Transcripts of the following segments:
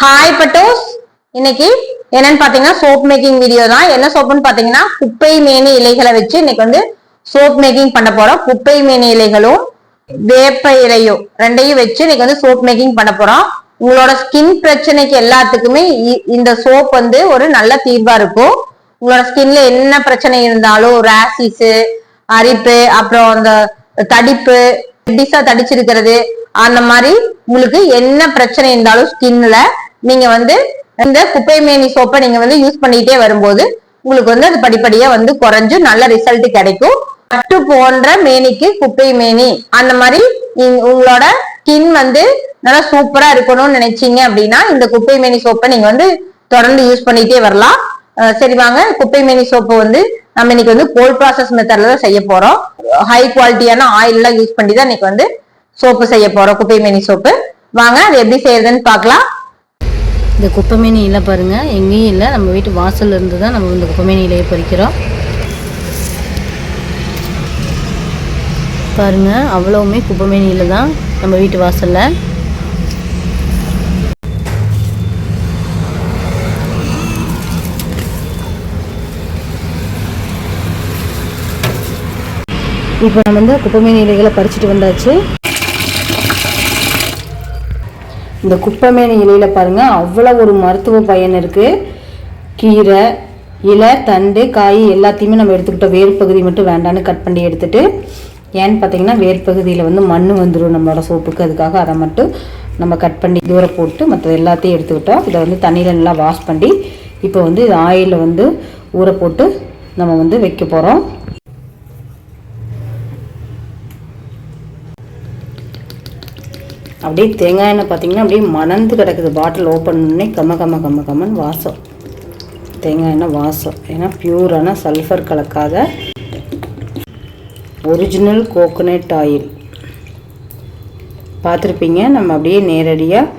Hi பட்டோஸ் இன்னைக்கு என்னன்னு பாத்தீங்கன்னா சோப் மேக்கிங் வீடியோ தான். என்ன சோப்புன்னு பாத்தீங்கன்னா குப்பை மேனி இலைகளை வச்சு இன்னைக்கு வந்து சோப் மேக்கிங் பண்ண போறோம். குப்பை மேனி இலைகளும் வேப்ப இலையும் ரெண்டையும் வச்சு இன்னைக்கு வந்து சோப் மேக்கிங் பண்ண போறோம். உங்களோட ஸ்கின் பிரச்சனைக்கு எல்லாத்துக்குமே இ- இந்த சோப் வந்து ஒரு நல்ல தீர்வா இருக்கும். உங்களோட ஸ்கின்ல என்ன பிரச்சனை இருந்தாலும் ரேசிஸ் அரிப்பு அப்புறம் அந்த தடிப்பு டிசா தடிச்சிருக்கிறது அந்த மாதிரி உங்களுக்கு என்ன பிரச்சனை இருந்தாலும் ஸ்கின்ல நீங்க வந்து இந்த குப்பை மேனி சோப்பை நீங்க வந்து யூஸ் பண்ணிட்டே வரும்போது உங்களுக்கு வந்து அது படிப்படியா வந்து குறைஞ்சு நல்ல ரிசல்ட் கிடைக்கும். பட்டு போன்ற மேனிக்கு குப்பை மேனி அந்த மாதிரி உங்களோட ஸ்கின் வந்து நல்லா சூப்பரா இருக்கணும்னு நினைச்சீங்க அப்படின்னா இந்த குப்பை மேனி சோப்பை நீங்க வந்து தொடர்ந்து யூஸ் பண்ணிட்டே வரலாம். சரி வாங்க குப்பை மேனி சோப்பு வந்து நம்ம இன்னைக்கு வந்து கோல்ட் ப்ராசஸ் மெத்தட்ல தான் செய்ய போறோம். ஹை குவாலிட்டியான ஆயில் எல்லாம் யூஸ் பண்ணி தான் இன்னைக்கு வந்து சோப்பு செய்ய போறோம் குப்பை மேனி சோப்பு. வாங்க அது எப்படி செய்யறதுன்னு பார்க்கலாம். இந்த குப்பைமேனி இல்லை பாருங்கள் எங்கேயும் இல்லை. நம்ம வீட்டு வாசலில் இருந்து தான் நம்ம இந்த குப்பைமேனி இலையை பறிக்கிறோம். பாருங்கள் அவ்வளவுமே குப்பைமேனி இலை தான் நம்ம வீட்டு வாசலில். இப்போ நம்ம வந்து குப்பைமேனி இலைகளை பறிச்சுட்டு வந்தாச்சு. இந்த குப்பைமேனி இலையில் பாருங்கள் அவ்வளோ ஒரு மருத்துவ பயன் இருக்குது கீரை இலை தண்டு காய் எல்லாத்தையுமே நம்ம எடுத்துக்கிட்டோம் வேர் பகுதி மட்டும் வேண்டான்னு கட் பண்ணி எடுத்துட்டு ஏன்னு பார்த்தீங்கன்னா வேர் பகுதியில் வந்து மண் வந்துடும் நம்மளோட சோப்புக்கு. அதுக்காக அதை மட்டும் நம்ம கட் பண்ணி தூர போட்டு மற்ற எல்லாத்தையும் எடுத்துக்கிட்டோம் இதை வந்து தண்ணியில் நல்லா வாஷ் பண்ணி இப்போ வந்து இது ஆயிலில் வந்து ஊற போட்டு நம்ம வந்து வைக்க போகிறோம் அப்படியே தேங்காய் எண்ணெய் பார்த்தீங்கன்னா அப்படியே மணந்து கிடக்குது. பாட்டில் ஓப்பன் பண்ணி கம்ம கம்ம கம்ம கம்மன்னு வாசம். தேங்காய் எண்ணெய் வாசம். ஏன்னா பியூரான சல்ஃபர் கலக்காத ஒரிஜினல் கோகோனட் ஆயில் பார்த்துருப்பீங்க நம்ம அப்படியே நேரடியாக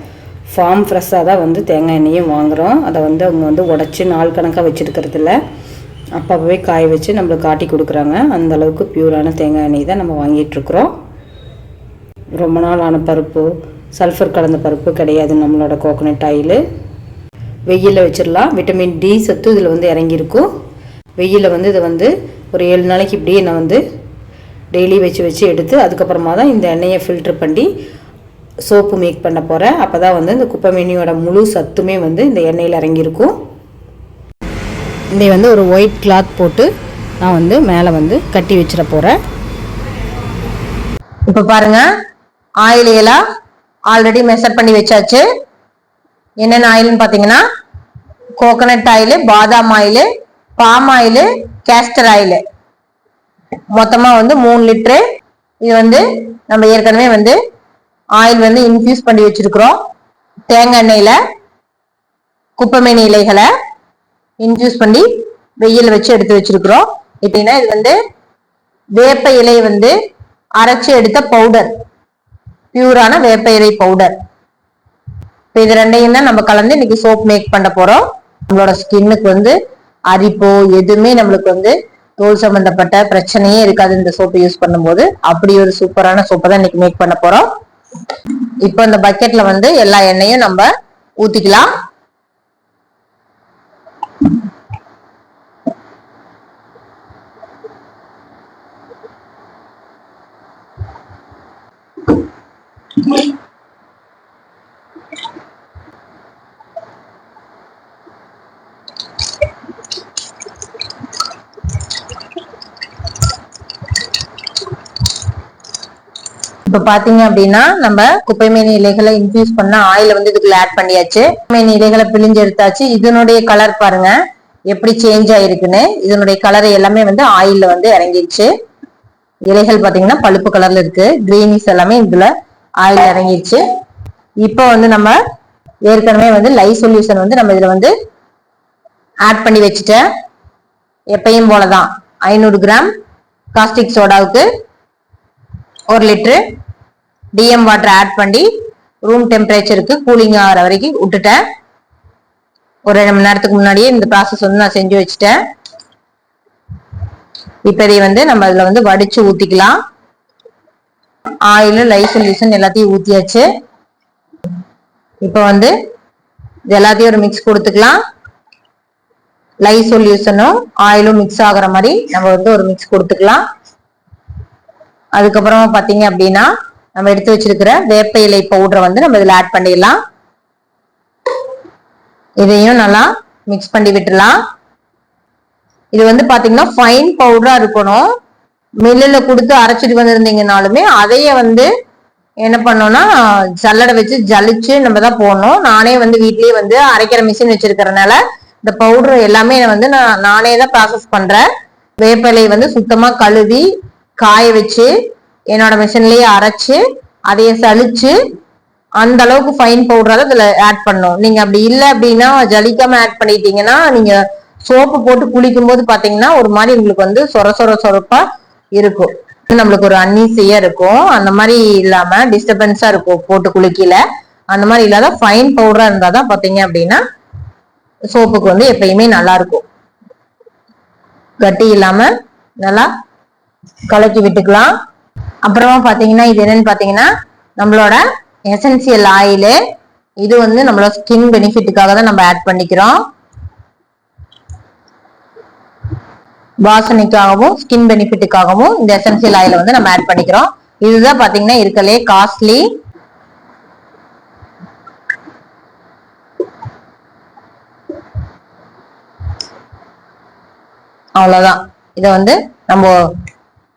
ஃபார்ம் ஃப்ரெஷ்ஷாக தான் வந்து தேங்காய் எண்ணெயும் வாங்குகிறோம் அதை வந்து அவங்க வந்து உடச்சி நாள் கணக்காக வச்சுருக்கிறதில்ல அப்பப்போவே காய வச்சு நம்மளுக்கு காட்டி கொடுக்குறாங்க. அந்தளவுக்கு பியூரான தேங்காய் எண்ணெய் தான் நம்ம வாங்கிட்டுருக்குறோம் ரொம்ப நாள் ஆன பருப்பு சல்ஃபர் கலந்த பருப்பு கிடையாது நம்மளோட கோகோனட் ஆயில் வெயிலில் வச்சிடலாம் விட்டமின் டி சத்து இதில் வந்து இறங்கியிருக்கும் வெயிலில் வந்து இதை வந்து ஒரு ஏழு நாளைக்கு இப்படியே நான் வந்து டெய்லி வச்சு வச்சு எடுத்து அதுக்கப்புறமா தான் இந்த எண்ணெயை ஃபில்ட்ரு பண்ணி சோப்பு மேக் பண்ண போகிறேன் அப்போ தான் வந்து இந்த குப்பை மீனியோட முழு சத்துமே வந்து இந்த எண்ணெயில் இறங்கியிருக்கும் இதை வந்து ஒரு ஒயிட் கிளாத் போட்டு நான் வந்து மேலே வந்து கட்டி வச்சிட போகிறேன் இப்போ பாருங்கள் ஆயில் எல்லாம் ஆல்ரெடி மெஷர் பண்ணி வச்சாச்சு. என்னென்ன ஆயில்னு பார்த்தீங்கன்னா கோகனட் ஆயில் பாதாம் oil palm oil castor oil. மொத்தமாக வந்து மூணு லிட்டரு. இது வந்து நம்ம ஏற்கனவே வந்து ஆயில் வந்து இன்ஃபியூஸ் பண்ணி வச்சுருக்குறோம். தேங்காய் எண்ணெயில் குப்பைமேனி இலைகளை இன்ஃபியூஸ் பண்ணி வெயில் வச்சு எடுத்து வச்சிருக்கிறோம். எப்படின்னா இது வந்து வேப்ப இலை வந்து அரைச்சி எடுத்த பவுடர் பியூரான வேப்பயிரை பவுடர் இப்போ இது ரெண்டையும் தான் நம்ம கலந்து இன்னைக்கு சோப் மேக் பண்ண போறோம். நம்மளோட ஸ்கின்னுக்கு வந்து அரிப்போ எதுவுமே நம்மளுக்கு வந்து தோல் சம்பந்தப்பட்ட பிரச்சனையே இருக்காது இந்த சோப்பு யூஸ் பண்ணும்போது. அப்படி ஒரு சூப்பரான சோப்பை தான் இன்னைக்கு மேக் பண்ண போறோம். இப்போ இந்த பக்கெட்ல வந்து எல்லா எண்ணெயும் நம்ம ஊத்திக்கலாம். இப்ப பாத்தீங்க அப்படின்னா நம்ம குப்பைமேனி இலைகளை இன்ஃபியூஸ் பண்ண ஆயில வந்து இதுக்குள்ள ஆட் பண்ணியாச்சு. குப்பைமேனி இலைகளை பிழிஞ்சு எடுத்தாச்சு. இதனுடைய கலர் பாருங்க. எப்படி சேஞ்ச் ஆயிருக்குன்னு. இதனுடைய கலர் எல்லாமே வந்து ஆயில்ல வந்து இறங்கிருச்சு. இலைகள் பாத்தீங்கன்னா பழுப்பு கலர்ல இருக்கு. கிரீனிஸ் எல்லாமே இதுல ஆயில் இறங்கிடுச்சு இப்போ வந்து நம்ம ஏற்கனவே வந்து லை சொல்யூஷன் வந்து நம்ம இதுல வந்து ஆட் பண்ணி வச்சுட்டேன். எப்பயும் போலதான். ஐநூறு கிராம் காஸ்டிக் சோடாவுக்கு ஒரு லிட்டரு டிஎம் வாட்டர் ஆட் பண்ணி ரூம் டெம்பரேச்சருக்கு கூலிங் ஆகிற வரைக்கும் விட்டுட்டேன். ஒரு ரெண்டு மணி நேரத்துக்கு முன்னாடியே இந்த ப்ராசஸ் வந்து நான் செஞ்சு வச்சுட்டேன். இப்போ இதை வந்து நம்ம அதில் வந்து வடிச்சு ஊற்றிக்கலாம் ஆயில் லை சொல்யூஷன் எல்லாத்தையும் ஊற்றியாச்சு இப்போ வந்து இது எல்லாத்தையும் ஒரு மிக்ஸ் கொடுத்துக்கலாம். லை சொல்யூஷனும் ஆயிலும் மிக்ஸ் ஆகுற மாதிரி நம்ம வந்து ஒரு மிக்ஸ் கொடுத்துக்கலாம். அதுக்கப்புறமா பார்த்தீங்க அப்படின்னா நம்ம எடுத்து வச்சிருக்கிற வேப்ப இலை பவுடரை வந்து நம்ம இதுல ஆட் பண்ணிடலாம். இதையும் நல்லா மிக்ஸ் பண்ணி விட்டுலாம் இது வந்து பாத்தீங்கன்னா ஃபைன் பவுடரா இருக்கணும். மில்லில் கொடுத்து அரைச்சிட்டு வந்திருந்தீங்கனாலுமே அதையே வந்து என்ன பண்ணோம்னா ஜல்லடை வச்சு ஜலிச்சு நம்ம தான் போடணும். நானே வந்து வீட்லயே வந்து அரைக்கிற மிஷின் வச்சிருக்கிறதுனால இந்த பவுடர் எல்லாமே வந்து நான் நானே தான் ப்ராசஸ் பண்றேன். வேப்பிலையை வந்து சுத்தமா கழுவி காய வச்சு என்னோட மிஷின்லயே அரைச்சு அதையே சலிச்சு அந்த அளவுக்கு ஃபைன் பவுடரை இதுல ஆட் பண்ணும் நீங்க அப்படி இல்லை அப்படின்னா ஜலிக்காம ஆட் பண்ணிட்டீங்கன்னா நீங்க சோப்பு போட்டு குளிக்கும் போது பாத்தீங்கன்னா ஒரு மாதிரி உங்களுக்கு வந்து சொர சொர சொரப்பா இருக்கும். நம்மளுக்கு ஒரு அன்னீசியா இருக்கும். அந்த மாதிரி இல்லாம டிஸ்டர்பன்ஸா இருக்கும் போட்டு குளிக்கல அந்த மாதிரி இல்லாத ஃபைன் பவுடரா இருந்தாதான் பாத்தீங்க அப்படின்னா சோப்புக்கு வந்து எப்பயுமே நல்லா இருக்கும். கட்டி இல்லாம நல்லா கலக்கி விட்டுக்கலாம். அப்புறமா பாத்தீங்கன்னா இது என்னன்னு பாத்தீங்கன்னா நம்மளோட எசென்சியல் ஆயிலு இது வந்து நம்மளோட ஸ்கின் பெனிஃபிட்டுக்காக தான் நம்ம ஆட் பண்ணிக்கிறோம். வாசனைக்காகவும் ஸ்கின் பெனிஃபிட்டுக்காகவும் இந்த எசென்சியல் ஆயில வந்து நம்ம ஆட் பண்ணிக்கிறோம். இதுதான் பாத்தீங்கன்னா இருக்கலே காஸ்ட்லி அவ்வளவுதான். இதை வந்து நம்ம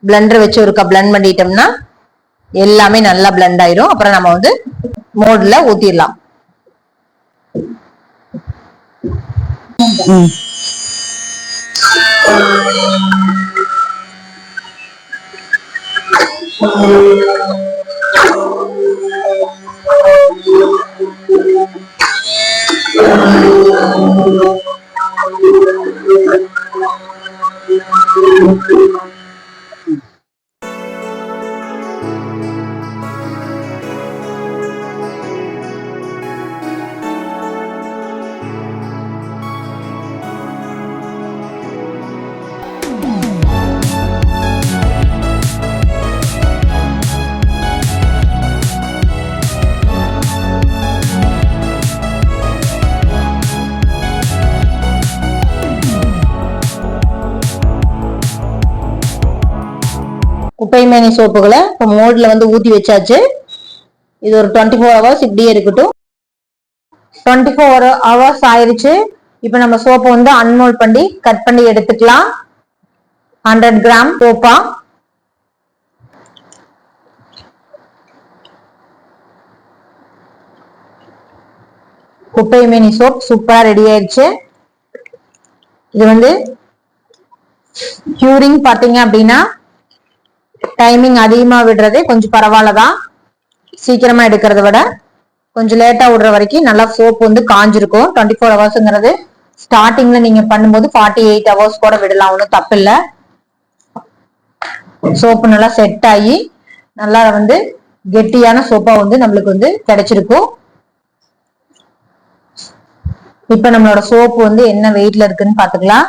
பிளண்டர் வச்சு ஒருக்கா பிளண்ட் பண்ணிட்டோம்னா எல்லாமே நல்லா பிளண்ட் ஆயிரும். அப்புறம் நம்ம வந்து மோட்ல ஊத்திடலாம். குப்பை மேனி சோப்புகளை இப்போ மோட்ல வந்து ஊற்றி வச்சாச்சு. இது ஒரு டுவெண்ட்டி ஃபோர் ஹவர்ஸ் இப்படியே இருக்கட்டும். டுவெண்ட்டி ஃபோர் ஹவர்ஸ் ஆயிடுச்சு இப்போ நம்ம சோப்பை வந்து அன்மோல்ட் பண்ணி கட் பண்ணி எடுத்துக்கலாம். ஹண்ட்ரட் கிராம் சோப்பா. குப்பை மினி சோப் சூப்பராக ரெடி ஆயிடுச்சு இது வந்து கியூரிங் பார்த்தீங்க அப்படின்னா டைமிங் அதிகமா விடுறதே கொஞ்சம் பரவாயில்லதான். சீக்கிரமா எடுக்கிறத விட கொஞ்சம் லேட்டா விடுற வரைக்கும் நல்லா சோப் வந்து காஞ்சிருக்கும். டுவெண்ட்டி ஃபோர் ஹவர்ஸ்ங்கிறது ஸ்டார்டிங்ல நீங்க பண்ணும்போது ஃபார்ட்டி எயிட் ஹவர்ஸ் கூட விடலாம் ஒன்றும் தப்பு இல்லை. சோப்பு நல்லா செட் ஆகி நல்லா வந்து கெட்டியான சோப்பா வந்து நம்மளுக்கு வந்து கிடைச்சிருக்கும். இப்ப நம்மளோட சோப்பு வந்து என்ன வெயிட்ல இருக்குன்னு பாத்துக்கலாம்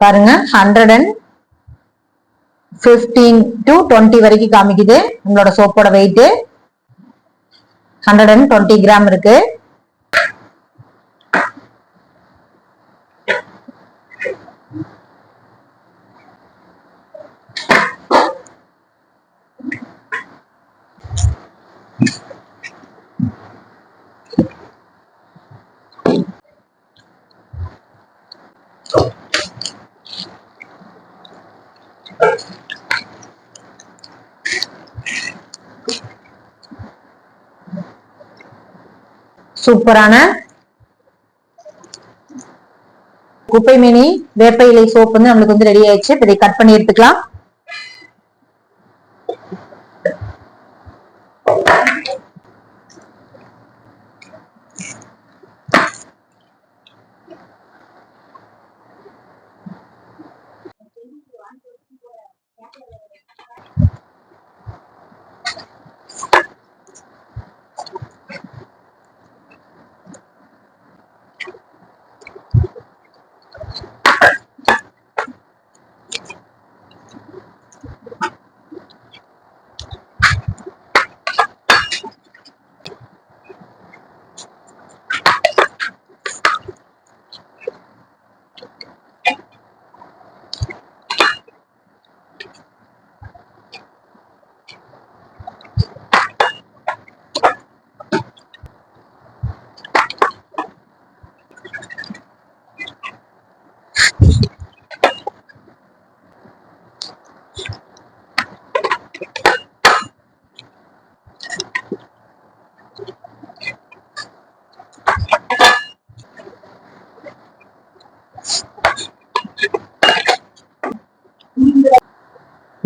பாருங்க hundred and fifteen to twenty வரைக்கும் காமிக்குது. நம்மளோட சோப்போட weight hundred and twenty gram இருக்குது சூப்பரான குப்பை மினி வேப்ப இலை சோப் வந்து நம்மளுக்கு வந்து ரெடி ஆயிடுச்சு. இப்ப இதை கட் பண்ணி எடுத்துக்கலாம்.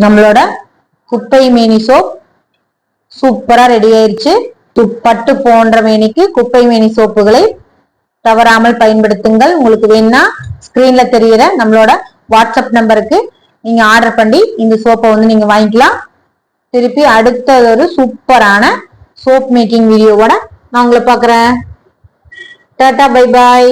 நம்மளோட குப்பை மேனி சோப் சூப்பரா ரெடி ஆயிருச்சு. துப்பட்டு போன்ற மேனிக்கு குப்பை மேனி சோப்புகளை தவறாமல் பயன்படுத்துங்கள். உங்களுக்கு வேணும்னா ஸ்கிரீன்ல தெரியிற நம்மளோட வாட்ஸ்அப் நம்பருக்கு நீங்க ஆர்டர் பண்ணி இந்த சோப்பை வந்து நீங்க வாங்கிக்கலாம். திருப்பி அடுத்த ஒரு சூப்பரான சோப் மேக்கிங் வீடியோவோட நான் உங்களை பார்க்குறேன். Tata bye bye